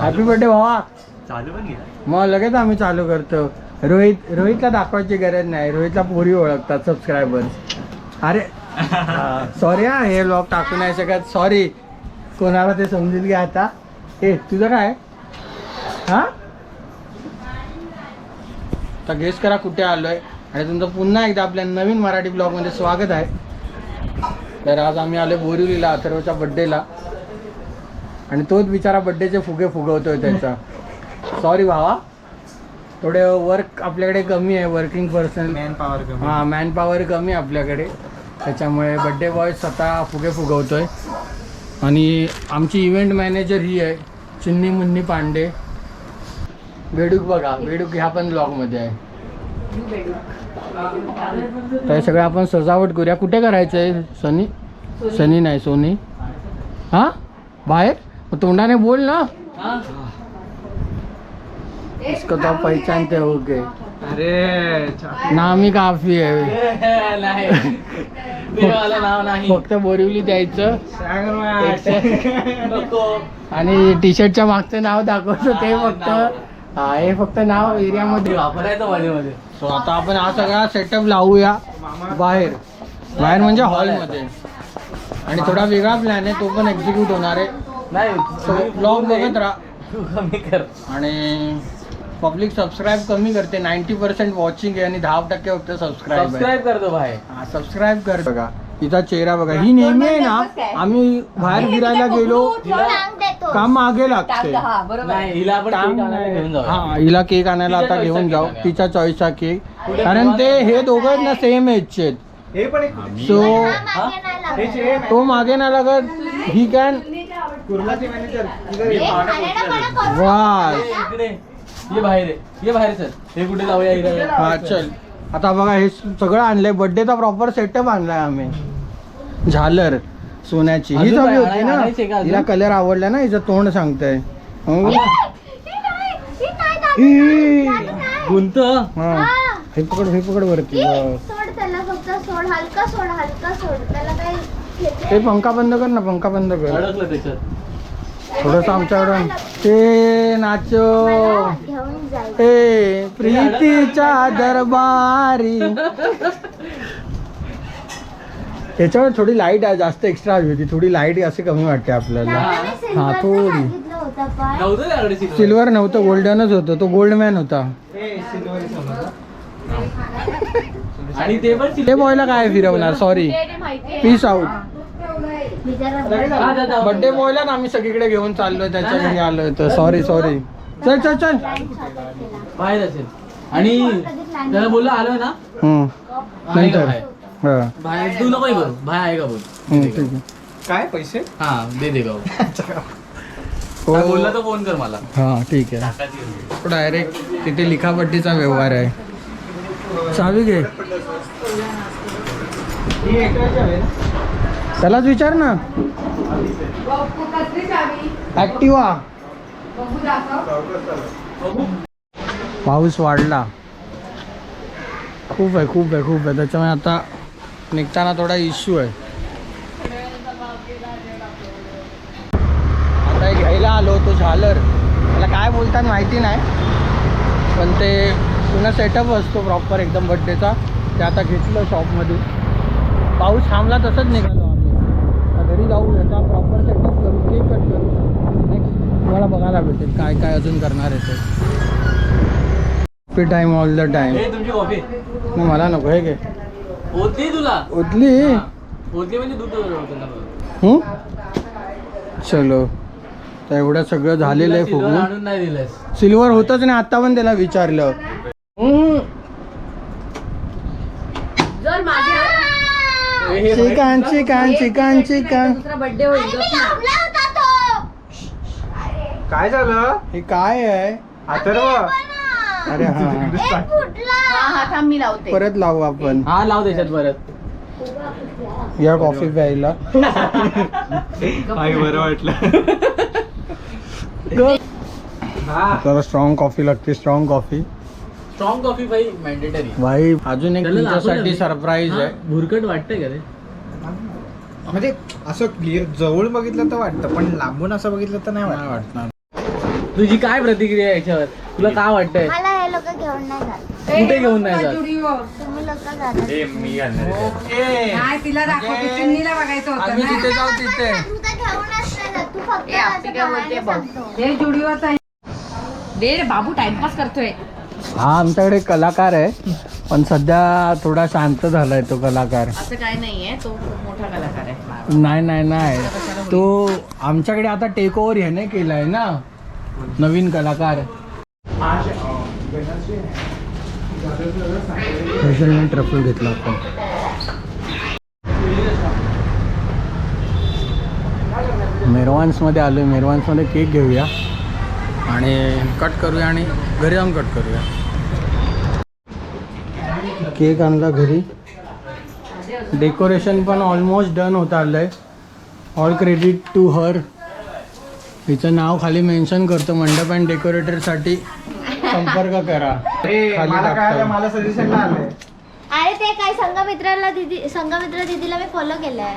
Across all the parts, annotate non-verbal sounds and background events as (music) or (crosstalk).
Happy birthday भावा चालू पण घ्या मग लगेच आम्ही चालू करतो. रोहित रोहितला दाखवायची गरज नाही. रोहितला पोरी ओळखतात सबस्क्रायबर्स अरे (laughs) सॉरी हा हे लॉग टाकू नाही शकत. सॉरी कोणाला ते समजून घ्या आता. ए तुझं काय? हा? तर गेस करा कुठे आलोय. आणि तुमचं पुन्हा एकदा आपल्या नवीन मराठी ब्लॉगमध्ये स्वागत आहे. तर आज आम्ही आलो बोरिवलीला अथर्वच्या बड्डेला आणि तोच बिचारा बड्डेचे फुगे फुगवतोय त्याचा. सॉरी भावा. थोडे वर्क आपल्याकडे कमी आहे वर्किंग पर्सन मॅन पॉवर कमी. हां मॅन पॉवर कमी आहे आपल्याकडे. त्याच्यामुळे बड्डे बॉय स्वतः फुगे फुगवतोय. आणि आमची इव्हेंट मॅनेजर ही आहे चिन्नी मुन्नी पांडे. बेडूक बघा बेडूक ह्या पण ब्लॉगमध्ये आहे. तर सगळं आपण सजावट करूया. कुठे करायचं आहे सनी? सनी नाही सोनी. हां? बाहेर? तोंडाने बोल ना. इसको तो पहचानते हो गए अरे नामी काफी आहे (laughs) नाही. ते वाला नाव नाही. फक्त बोरिवली द्यायचं. आणि टी शर्टच्या मागचं नाव दाखवतो ते फक्त. हा हे फक्त नाव एरियामध्ये. वापरायचं मध्ये मध्ये सो आता आपण हा सगळा सेटअप लावूया बाहेर. बाहेर म्हणजे हॉलमध्ये आणि थोडा वेगळा प्लॅन आहे तो पण एक्झिक्यूट होणार आहे. नाही ब्लॉग बघत राहा. तू (laughs) कमी कर. आणि पब्लिक सबस्क्राईब कमी करते. नाईन्टी पर्सेंट वॉचिंग आहे आणि दहा टक्के फक्त सबस्क्राईब सबस्क्राईब करतो भाई. सबस्क्राईब कर. बघा तिचा चेहरा बघा. ही नेहमी आहे ना आम्ही बाहेर फिरायला गेलो काम मागे लागते. नाही हिला आपण घेऊन जाऊ. हा हिला केक आणायला तिच्या आता choice घेऊन जाऊ. आहे. तिच्या चॉईसचा केक कारण ते हे दोघं आहेत ना सेम एजचे आहेत. हे पण एक सो हे? जे तो मागे ना लागत. ही कॅन कुर्लाचे मॅनेजर वा इकडे. ये बाहेर आहे. ये बाहेर चल. हे कुठे जाऊया इकडे हा चल. आता बघा हे सगळं आणलंय. बर्थडेचा प्रॉपर सेटअप आणलाय आम्ही. झालर सोन्याची. अजून हवी काय? होती ना. आणायची का अजून? हिला कलर आवडला ना हिचं तोंड सांगतंय. हो? गुंत. हा. हे. पकड हे पकड वरती. बस. सोड त्याला फक्त. सोड हलका सोड हलका सोड. ते पंखा बंद कर ना पंखा बंद कर. अडकलं त्याच्यात. थोडस आमच्याकडून ते नाचो. घेऊन ए प्रीतीच्या दरबारी. त्याच्यावर थोडी लाइट आहे जास्त एक्स्ट्रा हवी होती. थोडी लाइट अशी कमी वाटते आपल्याला. हा थोडी. सांगितलं होतं पण. नव्हतं त्याकडे सिल्वर सिल्वर नव्हतं गोल्डनच होतं. तो गोल्ड मॅन होता आणि ते पण ते silver. बॉयला काय फिरवणार? Sorry peace out. बर्थडे बॉयला ना आम्ही सगळीकडे घेऊन चाललोय त्याच्या घरी आलोय तर. सॉरी सॉरी चल चल चल. बाहेर असेल. आणि त्याला बोललो आलो ना? हम्म. आहे का नंतर. बाहेर? हा. बाहेर. तू नको करू बाहेर आहे का बोल? हम्म, ठीक आहे. काय पैसे? हा दे दे गाव (laughs) हो. बोलला तर फोन कर मला. हा ठीक आहे. डायरेक्ट तिथे लिखापट्टीचा व्यवहार आहे. चावी घे. त्यालाच विचार ना. ऍक्टिवा पाऊस वाढला. खूप आहे खूप आहे खूप आहे. त्याच्यामुळे आता निघताना थोडा इश्यू आहे. आता घ्यायला आलो तो झालर. त्याला काय बोलतात माहिती नाही. पण ते पुन्हा सेटअप असतो प्रॉपर एकदम बड्डेचा ते आता घेतलं शॉपमधून पाऊस थांबला तसंच निघालो. घरी जाऊ याचा प्रॉपर सेटअप करू केक कट करू नेक्स्ट तुम्हाला बघायला भेटेल काय काय अजून करणार आहे ते. टाईम ऑल द टाईम नाही मला नको हे घे. होती तुला? हा. होती म्हणजे. हं? चलो. तर एवढं सगळं झालेलं आहे दिलंस सिल्वर होतच नाही आता पण त्याला विचारलं हम्म. जर माझ्या हे- हे chicken chicken chicken chicken birthday होईल गप ना. काय झालं? हे काय आहे? अथर्व. अरे हा हा. एक फुटला. हा हा थांब मी लावते. परत लावू आपण. हा लाव त्याच्यात परत. या कॉफी प्यायला. बरं वाटलं. स्ट्रॉंग कॉफी लागते स्ट्रॉंग कॉफी स्ट्रॉंग कॉफी भाई मॅन्डेटरी भाई अजून एक त्याला तुमच्यासाठी. सरप्राईज आहे. भुरकट वाटतंय का रे? म्हणजे असं क्लिअर जवळ बघितलं तर वाटतं पण लांबून असं बघितलं तर नाही वाटत. वाटणार. तुझी काय प्रतिक्रिया आहे याच्यावर? तुला काय वाटतंय? मला हे लोक घेऊन नाही जात. कुठे घेऊन नाही जात? तुम्ही लोक जातात ओके. नाही तिला दाखव ती चिमणीला बघायचं होतं आम्ही ना. तिथे जाऊ तिथे. तू तर घेऊनच नाही जात. तू फक्त ए, आपली असं काय बोलते बाहेर बघ. सांगतो. हे जुडिओच आहे दे रे बाबू टाइमपास करतोय. हा आमच्याकडे कलाकार आहे. पण सध्या थोडा शांत झालाय तो कलाकार. असं काय नाहीये. तो खूप मोठा कलाकार आहे. नाही नाही नाही. तो आमच्याकडे आता टेक ओव्हर ह्याने केलाय ना. नवीन कलाकार. स्पेशल ट्रफल घेतला आपण. मेरवान्समध्ये आलो आहे मेरवान्समध्ये केक घेऊया. आणि कट करूया आणि घरी जाऊन कट करूया. केक आणला घरी. डेकोरेशन पण ऑलमोस्ट डन होत आलं आहे ऑल क्रेडिट टू हर हिचं नाव खाली मेन्शन करतो मंडप अँड डेकोरेटरसाठी संपर्क करा. मला आलंय? अरे ते काय संघमित्राला दिदी संघमित्र दिदीला मी फॉलो केलंय.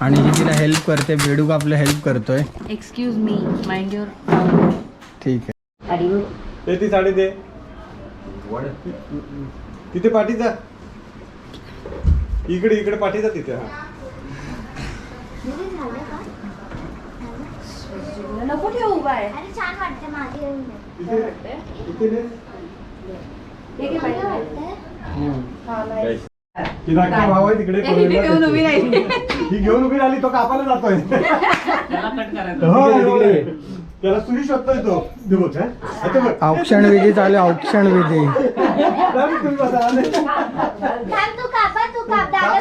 आणि ही तिला हेल्प करते बेडूक आपलं हेल्प करतोय. एक्सक्यूज मी माइंड युअर ठीक आहे. ते ती साडी दे. तिथे पाठीचा इकडे इकडे पाठीचा तिथे हा नको ठेवू उभा आहे अरे छान वाटते मागे येऊन दे. इथे इथे दे. चांगलं वाटतंय. ती धाकटी भाऊ आहे तिकडे (laughs) इथे घेऊन उभी राहिली. ही घेऊन उभी राहिली तो कापायला जातोय हो, तिकडे ये. त्याला सुरी शोधतोय तो ते बघ, हा? आता बघ. औक्षण विधी चालू आहे, औक्षण विधी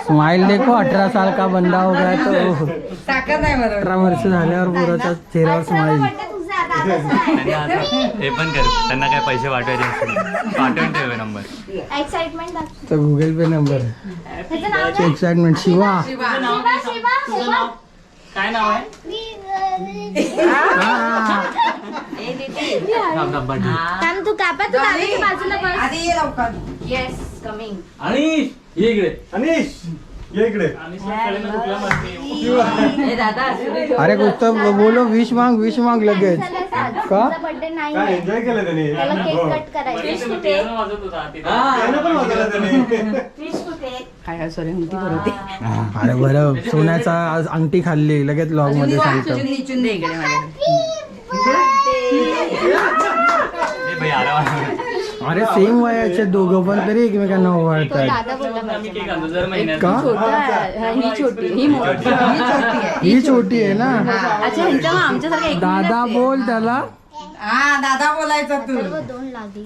स्माइल देखो अठरा साल का बंदा हो गया तो अठरा वर्ष झाल्यावर पोराच्या चेहऱ्यावर स्माइल हे पण कर त्यांना काय पैसे पाठवायचे नसतील. पाठवून ठेव नंबर तर Google Pay number excitement Shiva. Shiva. Shiva Shiva काय नाव आहे? थांब तू कापा तू दादाच्या बाजूला बस आधी ये लवकर येस कमिंग आणि ये इकडे अनिश ये इकडे ए दादा असू दे. अरे कुछ तो बोलो विश मांग विश मांग लगेच। का? बर्थडे नाही काय आहे. एन्जॉय केलं त्याने त्याला केक हो. कट करायचा त्याने पण वाजवलं त्याने काय काय सॉरी बरोबर अरे बरं सोन्याचा आज अंगठी खाल्ली लगेच लॉगमध्ये सांगतो दे इकडे? अरे सेम वयाचे दोघं पण तरी एकमेकांना ओवाळतात. का. हा, ही छोटी ही मोठी. ही छोटी आहे. ही ना? अच्छा आमच्यासारखं दादा बोल त्याला. हा दादा बोलायचा तू. दोन लागली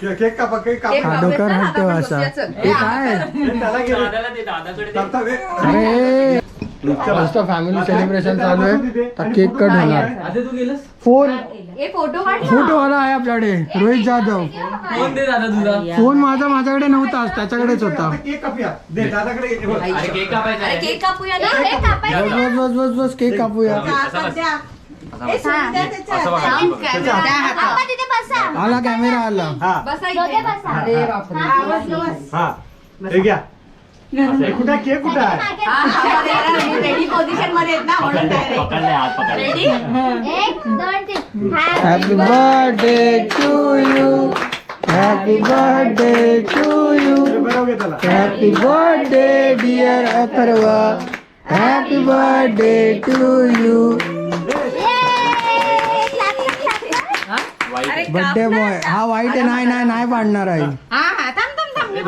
के- केक कापा केक कापा. खाडोकर हट्टे भाषा हे काय? त्याला गेले. दादाला दे दादाकडे दे. थांब, थांब. अरे. मस्त फॅमिली सेलिब्रेशन चालू आहे. तर केक कट होणार. आधी तू गेलस? फोन ए फोटो आला आहे आपल्याकडे. रोहित जाधव. फोन माझा माझ्याकडे नव्हताच त्याच्याकडेच होता. बस बस बस बस बस केक कापूया. आला कॅमेरा आला. हा. अरे बापरे. बस, बस. घ्या. कुठे आहे? केक कुठे आहे? मागे. बरं, यार, मी रेडी पोझिशनमध्ये. आहेत ना म्हणून direct. पकडले हात पकडले. रेडी एक दोन तीन. Happy birthday to you happy birthday to you हे बरं घे त्याला happy birthday dear Atharva happy birthday to you birthday boy हा वाईट आहे नाही नाही नाही पाडणार आहे. हा हा मी.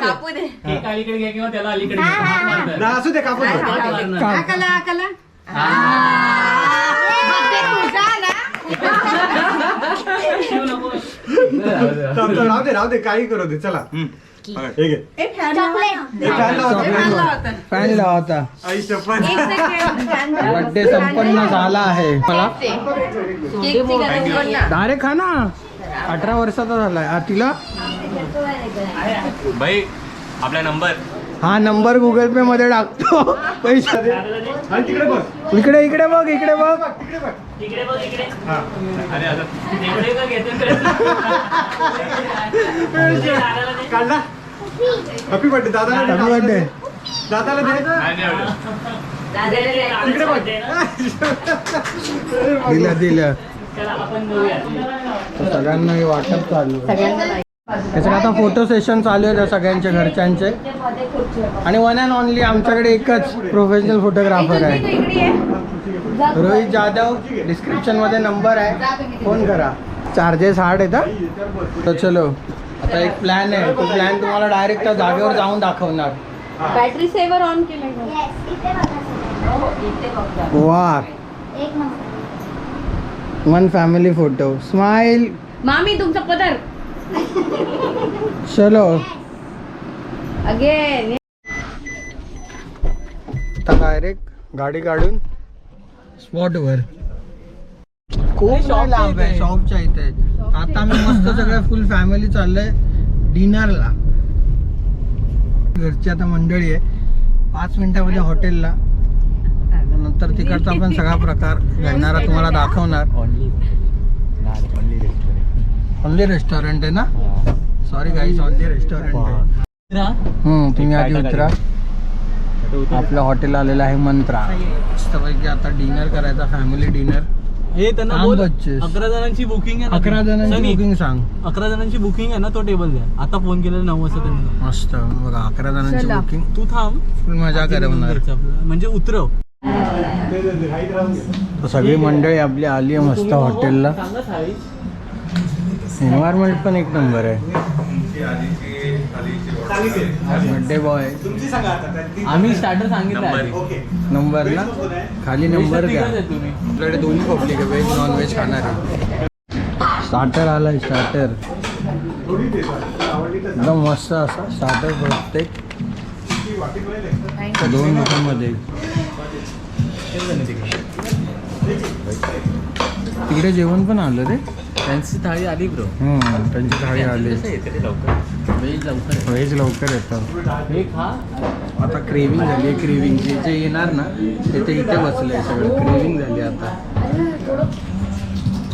कापू दे. दे अलीकडे घे किंवा त्याला अलीकडे घे. हात मारतोय. ना असू दे कापून दे. हात मारणार. का- आकला आकला तुझा ना शिव नको. थांब, थांब, राहू दे राहू दे काही करू दे चला हे घे ए फॅन चॉकलेट हे फॅन लावा, फॅन फॅन लावा. लावतात. फॅन लावा आई शपथ एक सेकंड फॅन लावा. बर्थडे संपन्न झाला आहे मला केकची गरज. अरे खा ना अठरा वर्षाचा झालाय. आ, तिला? भाई आपला नंबर. हा नंबर गुगल पे मध्ये टाकतो. पैसे आणि तिकडे बघ. इकडे इकडे बघ इकडे बघ. हा. काढला. हॅपी बर्थडे दादा हॅपी बर्थडे दादाला दे. इकडे बघ. दिल्या तर सगळ्यांना हे वाटप चालू आहे. त्याच्यात आता फोटो सेशन चालू आहे सगळ्यांच्या घरच्यांचे. आणि वन अँड ओनली आमच्याकडे एकच प्रोफेशनल फोटोग्राफर आहे. रोहित जाधव डिस्क्रिप्शनमध्ये नंबर आहे. फोन करा. चार्जेस हार्ड आहेत हा? तर चलो आता एक प्लॅन आहे. तो प्लॅन तुम्हाला डायरेक्ट त्या जागेवर जाऊन दाखवणार. बॅटरी सेवर ऑन केलं. वा वन फॅमिली फोटो स्माइल मामी तुमचा पदर चलो अगेन आता डायरेक्ट गाडी काढून स्पॉटवर खूप नाही लांब आहे शॉपच्या इथे. आता मी मस्त सगळं फुल फॅमिली चाललंय डिनरला. घरची आता मंडळी आहे. पाच मिनिटामध्ये हॉटेलला. नंतर तिकडचा पण सगळा प्रकार घडणारा तुम्हाला दाखवणार. Only only restaurant only restaurant आहे ना? सॉरी गाईज ओनली रेस्टॉरंट आहे. हम्म, तुम्ही आधी उतरा. आपलं हॉटेल आलेलं आहे मंत्रा. मस्तपैकी आता डिनर करायचा फॅमिली डिनर. हे त्यांना बोल. अकरा जणांची बुकिंग आहे ना. अकरा जणांची सनी, बुकिंग सांग. अकरा जणांची बुकिंग आहे ना तो टेबल द्या. आता फोन केलेला नऊ वाजता त्यांनी. मस्त. बघा अकरा जणांची. बुकिंग तू थांब. फुल मजा करवणार. म्हणजे उतरव. सगळी मंडळी आपली आली आहे मस्त हॉटेलला. एन्व्हायरमेंट पण एक नंबर आहे. बर्थडे बॉय आम्ही स्टार्टर सांगितलं. ओके नंबरला खाली नंबर घ्या. आपल्याकडे दोन्ही पब्लिक आहे व्हेज नॉन व्हेज खाणार आहे. स्टार्टर आलाय स्टार्टर एकदम मस्त असा स्टार्टर प्रत्येक. ती वाटीमध्ये दे. दोन रुपयामध्ये तिकडे जेवण पण आलं रे. त्यांची थाळी आली ब्रो त्यांची थाळी आली. लवकर? लवकर व्हेज लवकर येतं. हे खा. आता क्रेविंग झाली आहे क्रेविंग जे जे येणार ना ते ते इथे बसलं सगळं. क्रेविंग झाली आता.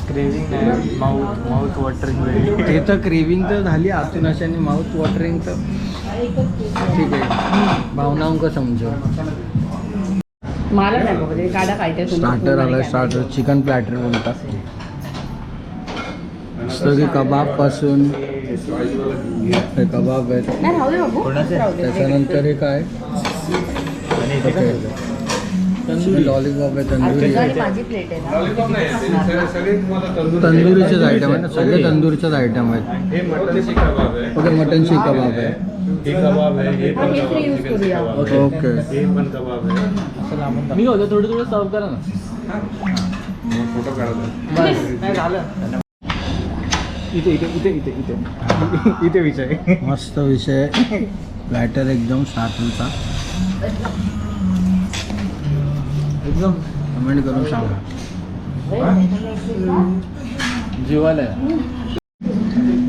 क्रेविंग नाही. माउथ माउथ वॉटरिंग ते तर क्रेविंग तर झाली आतून अशी आणि माउथ वॉटरिंग तर. ठीक आहे. भावनांक समजू मला नाही बाबा, ते काढा काय ते तुम्ही. स्टार्टर आलं स्टार्टर चिकन प्लॅटर बोलतात की कबाबपासून हे कबाब आहेत. नाही, राहू दे बाबू. राहू दे. त्याच्यानंतर हे काय लॉलीपॉप आहे तंदुरी. आणि माझी प्लेट आहे ना. तंदुरीचेच आयटम आहे ना सगळे तंदुरीचेच आयटम आहेत. ओके मटन शीख कबाब आहे. हे फ्री यूज करूया. ओके. मी होतो थोडं थोडं सर्व करा ना. इथे इथे इथे इथे इथे. (laughs) इथे विषय. मस्त विषय. प्लॅटर एकदम सातूचा एकदम. कमेंट करून सांगा. जीवाला.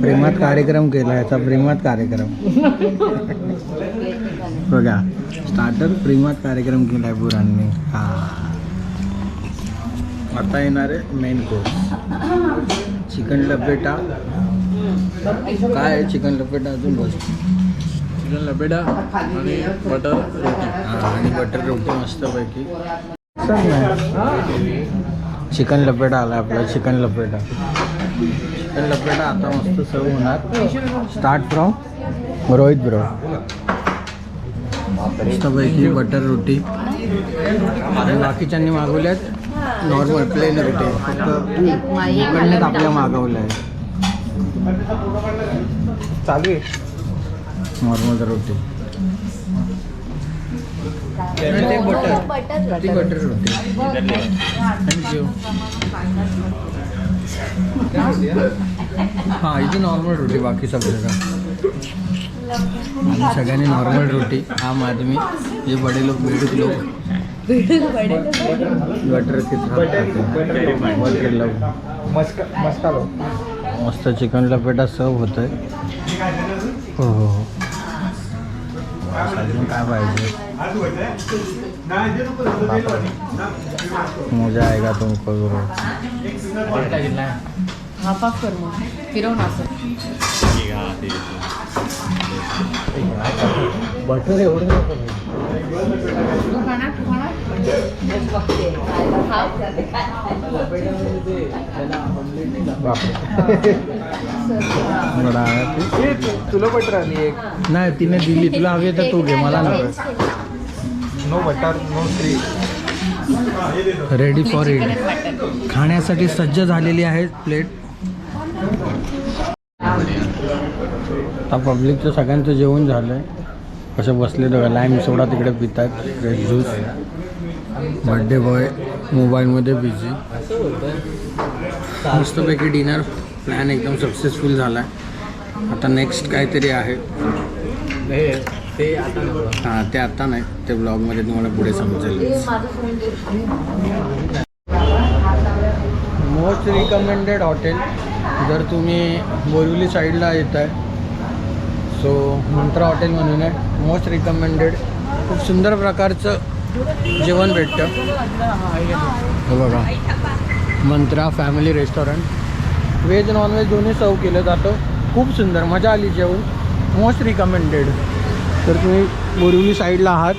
प्रेमात कार्यक्रम केला याचा प्रेमात कार्यक्रम. (laughs) बघा. स्टार्टर प्रेमात कार्यक्रम केलाय पुरांनी. हा. आता येणार आहे मेन कोर्स चिकन लपेटा. काय आहे चिकन लपेटा? अजून बस. चिकन लपेटा आणि बटर रोटी हा, आणि बटर रोटी मस्तपैकी. चिकन लपेटा आला आपला चिकन लपेटा. चिकन लपेटा आता मस्त सर्व होणार. स्टार्ट फ्रॉम रोहित ब्रो मस्तपैकी बटर रोटी. आणि बाकीच्यांनी मागवल्यात नॉर्मल प्लेन रोटी. फक्त इकडनेच आपल्या मागवल्या आहे चालू आहे. नॉर्मल रोटी. बटर बटर ती बटर रोटी. थँक्यू हां इथे नॉर्मल रोटी बाकी सगळं. आम्ही सगळ्यांनी नॉर्मल रोटी आम आदमी हे बडे लोक. बेडूक लोक बटर मस्त चिकन लपेटा सर्व होत आहे हो हो हो. अजून काय पाहिजे? मजा आहे का तुमको हाफ हाफ कर मग फिरवून असं. बटर एवढं नको. तुला बटर आली एक नाही तिने दिली तुला हवी तर तू घे मला नाही नो बटर नो स्त्री रेडी फॉर इट खाण्यासाठी सज्ज झालेली आहे प्लेट आता पब्लिकचं सगळ्यांचं जेवण झालं आहे कसं बसले तर लाईम सोडा तिकडे पितात फ्रेश ज्यूस बड्डे बॉय मोबाईलमध्ये बिझी मस्तपैकी डिनर प्लॅन एकदम सक्सेसफुल झाला आहे आता नेक्स्ट काहीतरी आहे. ते आता हां ते आता नाही ते ब्लॉगमध्ये तुम्हाला पुढे समजेल. मोस्ट रिकमेंडेड हॉटेल जर तुम्ही बोरिवली साईडला येत आहे सो मंत्रा हॉटेल म्हणून आहे. मोस्ट रिकमेंडेड खूप सुंदर प्रकारचं जेवण भेटतं. हे बघा. Mantra family restaurant veg non veg दोन्ही सर्व केलं जातं. खूप सुंदर. मजा आली जेवण मोस्ट रिकमेंडेड तर तुम्ही बोरिवली साईडला आहात.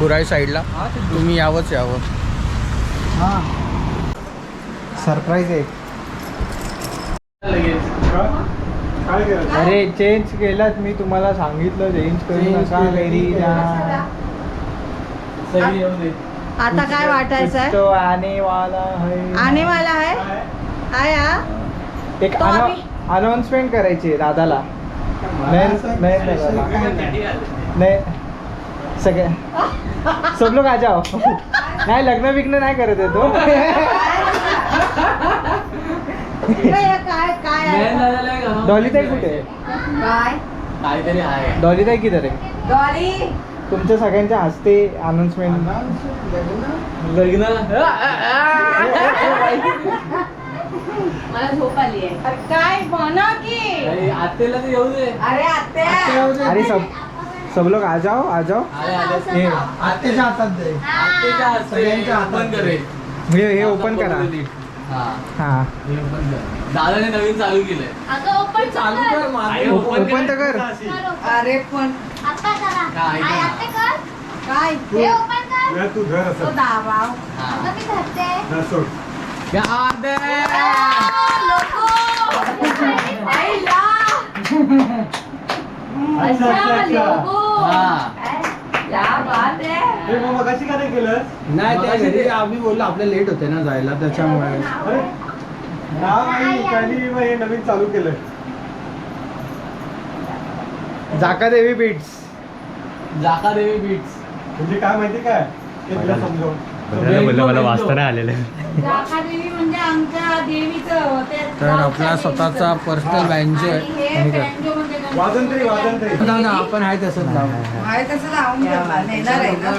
गुराई साईडला तुम्ही यावंच यावं. हां. सरप्राईज आहे काय केलं अरे चेंज केलात मी तुम्हाला सांगितलं चेंज करू नका घरी. आता काय वाटायचं आहे तो आने वाला है आने वाला हा? एक तो आम्ही- अनाउन्समेंट करायची आहे दादाला. नाही नाही दादाला. नाही. सगळे सब लोग आ जाओ? नाही लग्न बिग्न नाही करत आहे तो. काय काय डॉली ताई कुठे. आहे? काय काहीतरी आहे. डॉली ताई किधर आहे? डॉली. तुमच्या सगळ्यांच्या हस्ते अनाउन्समेंट लग्न. मला झोप आली आहे. अरे काय बना की. अरे, आत्याला तर येऊ दे. अरे आत्या. अरे सब सब लोग आ जाओ आ जाओ हातात दे. हातात करेल हे ओपन करा. हा. हा. हे open कर. दादाने नवीन चालू केलंय. अगं ओपन चालू कर. माझं आई, open ओपन तर कर. अरे पण आता करा. काय, आई? आता कर. काय? हे ओपन कर. तुला तू घर तो असं दाबा हा. अगं मी धरते. ना सोड. या आदे. अच्छा अच्छा अच्छा. हा. या बात आहे. हे मग मगाशी का नाही केलं? नाही त्या घरी आम्ही बोललो आपल्या लेट होते ना जायला त्याच्यामुळे. अरे त्यांनी मग हे नवीन चालू केलं. जाका देवी बीट्स जाका देवी बीट्स म्हणजे काय माहिती काय? ते तुला समजावून. बोललं मला वाचता नाही आलेलं. जाका देवी म्हणजे आमच्या देवीचं ते तर आपला स्वतःचा पर्सनल बँजो आहे. म्हणजे आपण आहे तसंच जाऊ आहे तसं लावून नेणार आहे ना.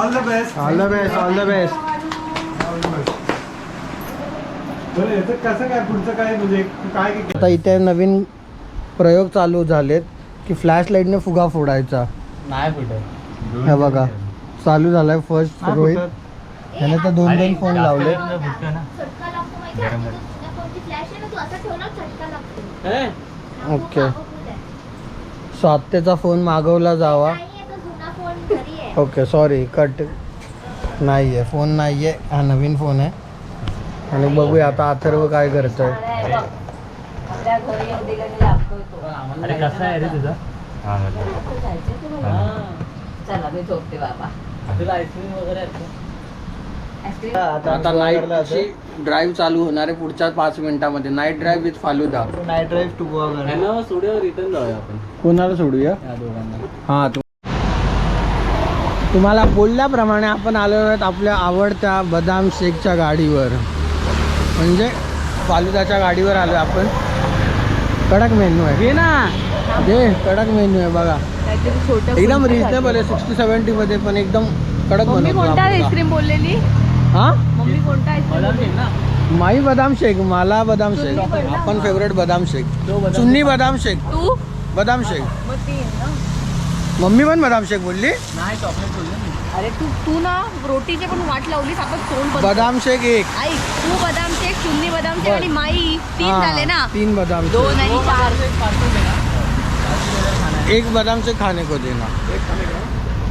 All the best all the best all the best बरं याचं कसं काय पुढचं काय म्हणजे काय काय? आता इथे नवीन प्रयोग चालू झालेत की फ्लॅश लाईटने फुगा फोडायचा. नाही कुठे हे बघा. चालू झालाय फर्स्ट रोहित. त्याने तर दोन दोन फोन लावले. ओके. सो फोन मागवला जावा. ओके सॉरी कट नाही आहे. फोन नाही आहे हा नवीन फोन आहे. आणि बघूया आता अथर्व काय करतोय. अरे कसा आहे रे तुझा? हा. चला मी झोपते बाबा. तुला आईस्क्रीम वगैरे असतं आईस्क्रीम आता नाईटची ड्राईव्ह चालू होणार आहे पुढच्या पाच मिनिटामध्ये. Night drive with falooda. Night drive to Goa ह्यांना स्टुडिओ रिटर्न जाऊया आपण. कोणाला सोडूया? या दोघांना. हां तु. तुम्हाला बोलल्याप्रमाणे आपण आलो आहोत आपल्या आवडत्या बदाम शेकच्या गाडीवर. म्हणजे फालुदाच्या गाडीवर आलो आपण. कडक मेन्यू आहे. घे ना. घे कडक मेन्यू आहे बघा. एकदम रिजनेबल आहे. सिक्स्टी सेवन्टी मध्ये पण एकदम कडक मम्मी कोणता. आईस्क्रीम बोललेली? हा? मम्मी कोणता आईस्क्रीम माई बदाम शेक मला बदाम शेक. आपण फेवरेट बदाम शेक. चुन्नी बदाम शेक. तू? बदाम शेक. मम्मी पण बदाम शेक बोलली? नाही चॉकलेट बोलले. अरे तू तू ना रोटीचे पण वाट लावलीस आता तोंड बंद बदाम शेक एक. ऐक तू बदाम शेक चुन्नी बदाम शेक. आणि माई तीन हा, झाले ना? तीन बदाम शेक. दोन आणि चार. एक बदाम से खाने को देना.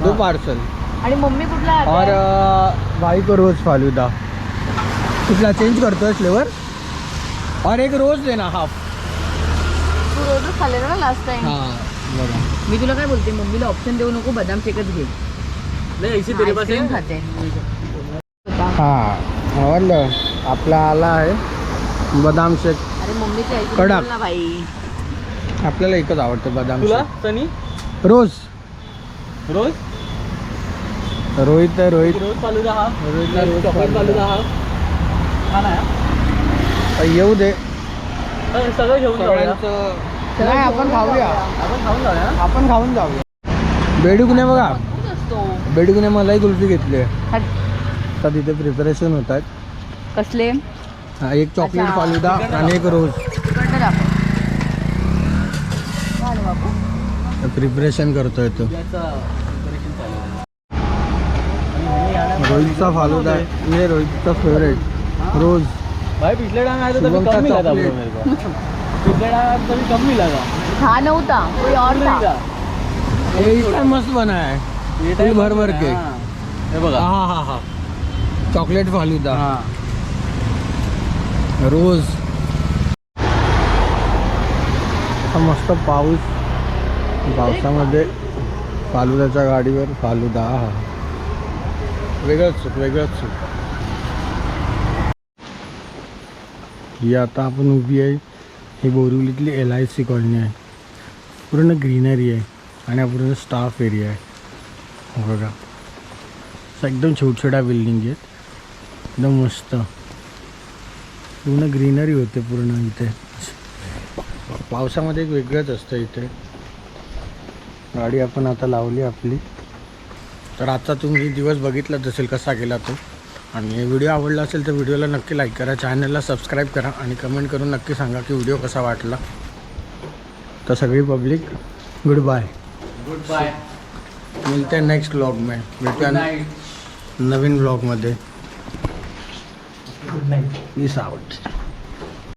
दो पार्सल. आणि मम्मी कुठला और? अ, भाई को रोज फालुदा. कुठला चेंज करतोय फ्लेवर और एक रोज देना हाफ तू रोजच खाल्लेला ना लास्ट टाइम हा मी तुला काय बोलते मम्मीला ऑप्शन देऊ नको बदाम शेकच घे. नाही तेरे पास है? खाते. हा आवडलं. आपला आला आहे. बदाम शेक. अरे मम्मीची कडक. आपल्याला एकच आवडतं बदाम तुला शेक. सनी? रोज. रोज? रोहित आहे रोहित. रोज फालुदा रोहितला रोज चॉकलेट फालुदा हा. ना येऊ दे. तर सगळं घेऊन जाऊया. सगळ्यांचं नाही आपण खाऊया. आपण खाऊन जाऊया. आपण खाऊन जाऊया. बेडुकने बघा. खूप असतो बेडुकने मलाही कुल्फी घेतली आहे. हट. आता तिथे प्रिपरेशन होत आहेत. कसले? हा, एक चॉकलेट अच्छा. फालुदा आणि एक रोज. तिकडनं दाखव झालं बापू. प्रिपरेशन करतोय तो. याचं preparation चालू आहे. रोहितचा फालुदा आहे. रोहितचा फेवरेट रोज. भाई पिछले टाइम आया था तभी शुभम का कम मिला था मेरे को. पिछले टाइम तभी कम मिला था. हा नव्हता. कोई और था. था. हे मस्त बना ये फुल भर भर के हाँ. बघा. हा हा हा चॉकलेट फालुदा हा. रोज. मस्त पाऊस. पावसामध्ये फालुदाच्या गाडीवर फालुदा. हा वेगळंच सुख वेगळंच. सुख ही आता आपण उभी आहे. ही बोरिवलीतली एल आय सी कॉलनी आहे. पूर्ण ग्रीनरी आहे. आणि हा पूर्ण स्टाफ एरिया आहे. हो बघा. एकदम छोट्या बिल्डिंग आहेत एकदम मस्त. पूर्ण ग्रीनरी होते पूर्ण इथे. पावसामध्ये एक वेगळंच असतं इथे. गाडी आपण आता लावली आपली. तर आता तुम्ही दिवस बघितलाच असेल कसा गेला तो. आणि व्हिडिओ आवडला असेल तर व्हिडिओला नक्की लाईक करा. चॅनलला सबस्क्राईब करा आणि कमेंट करून नक्की सांगा की व्हिडिओ कसा वाटला. तर सगळी public good bye good bye मिळते हैं नेक्स्ट ब्लॉग में। भेटूया नवीन ब्लॉगमध्ये पीस आउट